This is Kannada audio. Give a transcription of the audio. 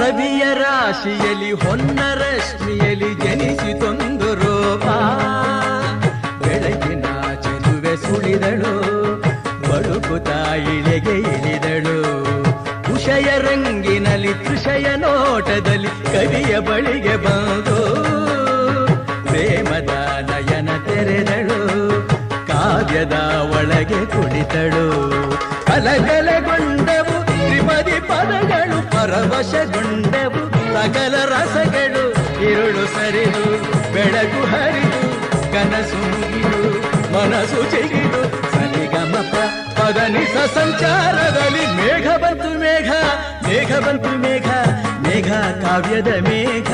ರವಿಯ ರಾಶಿಯಲ್ಲಿ ಹೊನ್ನ ರಶ್ಮಿಯಲ್ಲಿ ಜನಿಸಿತೊಂದು ರೋಪ. ಬೆಳಗಿನ ಚದುವೆ ಸುಳಿದಳು ಬಳುಕುತ್ತಾ ಇಳೆಗೆ ಇಳಿದಳು. ಕುಷಯ ರಂಗಿನಲ್ಲಿ ಕೃಷಯ ನೋಟದಲ್ಲಿ ಕವಿಯ ಬಳಿಗೆ ಬಂದು, ಪ್ರೇಮದ ನಯನ ತೆರೆದಳು, ಕಾವ್ಯದ ಒಳಗೆ ಕುಳಿತಳು ಪದಗಳು ಪರವಶಗೊಂಡವು ಸಕಲ ರಸಗಳು. ಇರುಳು ಸರಿದು, ಬೆಳಕು ಹರಿದು, ಕನಸು ಮುಗಿದು, ಮನಸ್ಸು ಚಿಗಿದು. ಸರಿಗಮಪ ಪದನಿಸ ಸಂಚಾರದಲ್ಲಿ ಮೇಘ ಬಂತು ಮೇಘ ಮೇಘ ಬಂತು ಮೇಘ ಮೇಘ ಕಾವ್ಯದ ಮೇಘ.